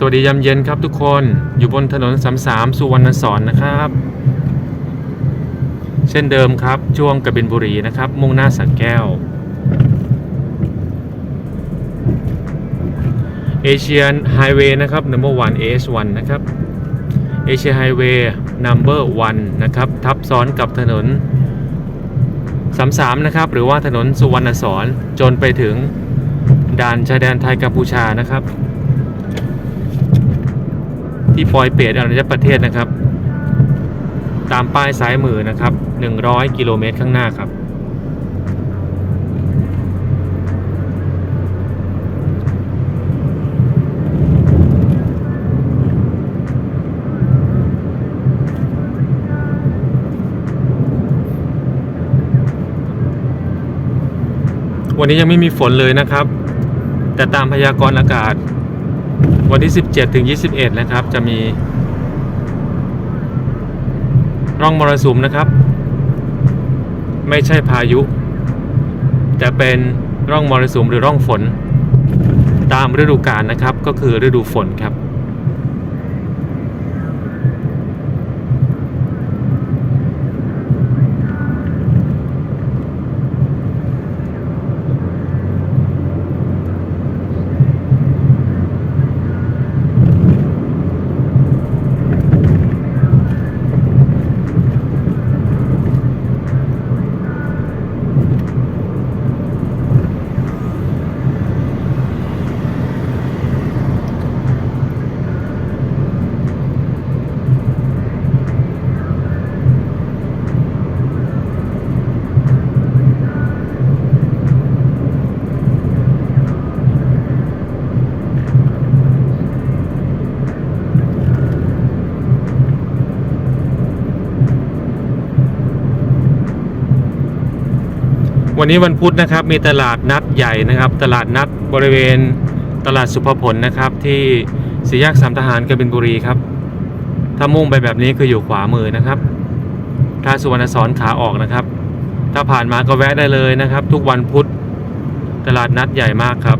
สวัสดียามเย็นครับทุกคนอยู่บนถนนสามสามสุวรรณสอนนะครับ เช่นเดิมครับช่วงกระบินบุรีนะครับ มุ่งหน้าสักแก้ว เอเชียนไฮเวย์นะครับ number one AS1 นะครับเอเชียไฮเวย์ number one นะครับ ทับซ้อนกับถนน33นะครับ หรือว่าถนนสุวรรณสอนจนไปถึงด่านชายแดนไทยกัมพูชานะครับ ที่ปอยเปตอรัญญประเทศนะครับ ตามป้ายซ้ายมือนะครับ 100 กิโลเมตรข้างหน้าครับ วันนี้ยังไม่มีฝนเลยนะครับ แต่ตามพยากรณ์อากาศ วันที่ 17 ถึง 21 นะครับ จะมี ร่องมรสุมนะครับ ไม่ใช่พายุ แต่เป็นร่องมรสุมหรือร่องฝน ตามฤดูกาลนะครับ ก็คือฤดูฝนครับ วันนี้วันพุธนะครับมีตลาดนัดใหญ่นะครับ ตลาดนัดบริเวณตลาดสุภพลนะครับ ที่สี่แยกสามทหารกบินบุรีครับ ถ้ามุ่งไปแบบนี้คืออยู่ขวามือนะครับถ้าสุวรรณสอนขาออกนะครับ ถ้าผ่านมาก็แวะได้เลยนะครับ ทุกวันพุธตลาดนัดใหญ่มากครับ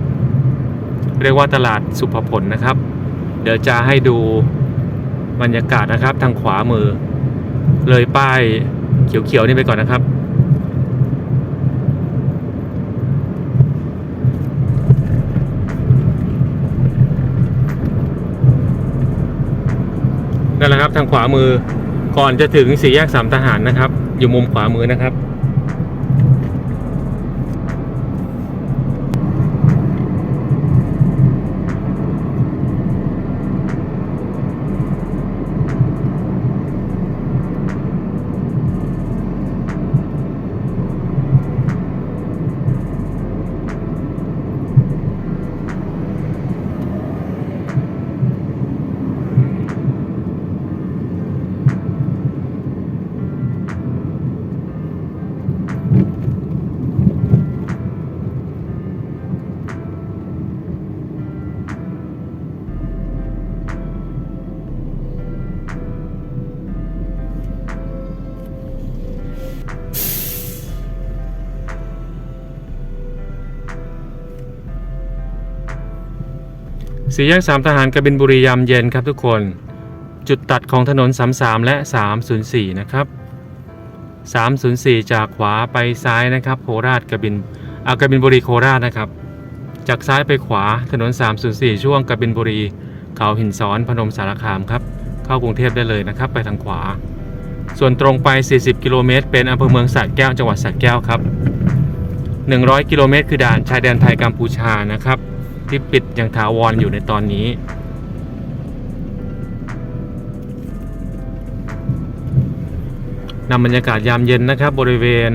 เรียกว่าตลาดสุภพลนะครับ เดี๋ยวจะให้ดูบรรยากาศนะครับ ทางขวามือ เลยป้ายเขียวๆนี่ไปก่อนนะครับ นั่นแหละครับทางขวามือก่อนจะถึงสี่แยกสามทหารนะครับ อยู่มุมขวามือนะครับ สี่แยกสามทหารกบินบุรียามเย็นครับทุกคน จุดตัดของถนน 33 และ 304 นะครับ 304 จากขวาไปซ้ายนะครับโคราชกบินอากบินบุรีโคราชนะครับ จากซ้ายไปขวาถนน 304 ช่วงกบินบุรีเขาหินซ้อนพนมสารคามครับ เข้ากรุงเทพได้เลยนะครับ ไปทางขวา ส่วนตรงไป 40 กิโลเมตร เป็นอำเภอเมืองสระแก้วจังหวัดสระแก้วครับ 100 กิโลเมตร คือด่านชายแดนไทยกัมพูชานะครับ ที่ปิดอย่างถาวรอยู่ในตอนนี้ นำบรรยากาศยามเย็นนะครับ บริเวณ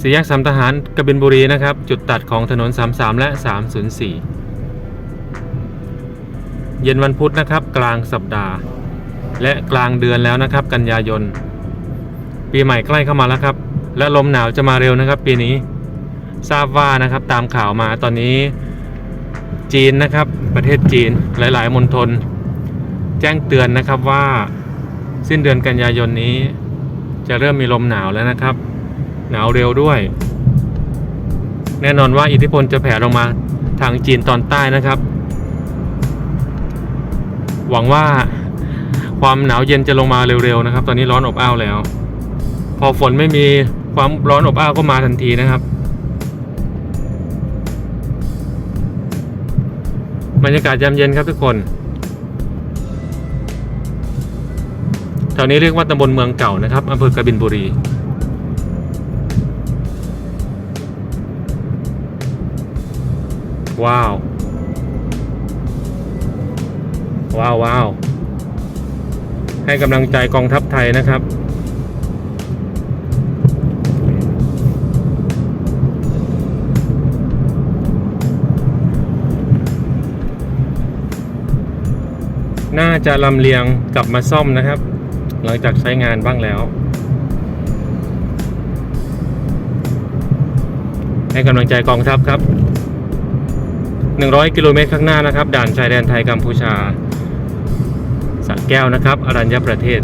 สี่แยกสามทหารกบินบุรีนะครับ จุดตัดของถนน 33 และ 304 เย็นวันพุธนะครับ กลางสัปดาห์ และกลางเดือนแล้วนะครับ กันยายน ปีใหม่ใกล้เข้ามาแล้วครับ และลมหนาวจะมาเร็วนะครับ ปีนี้ทราบว่านะครับตามข่าวมาตอนนี้ จีนนะครับ ประเทศจีนหลาย ๆมณฑลแจ้งเตือนนะครับว่าสิ้นเดือนกันยายนนี้ จะเริ่มมีลมหนาวแล้วนะครับ หนาวเร็วด้วย แน่นอนว่าอิทธิพลจะแผ่ลงมาทางจีนตอนใต้นะครับ หวังว่าความหนาวเย็นจะลงมาเร็วๆนะครับ ตอนนี้ร้อนอบอ้าวแล้ว พอฝนไม่มีความร้อนอบอ้าวก็มาทันทีนะครับ บรรยากาศยามเย็นครับทุกคนแถวนี้เรียกว่าตำบลเมืองเก่านะครับอำเภอกบินบุรี ว้าว ว้าวว้าวให้กำลังใจกองทัพไทยนะครับ น่าจะลำเลียงกลับมาซ่อมนะครับ หลังจากใช้งานบ้างแล้ว ให้กำลังใจกองทัพครับ 100 กิโลเมตรข้างหน้านะครับ ด่านชายแดนไทยกัมพูชาสระแก้วนะครับ อรัญญประเทศ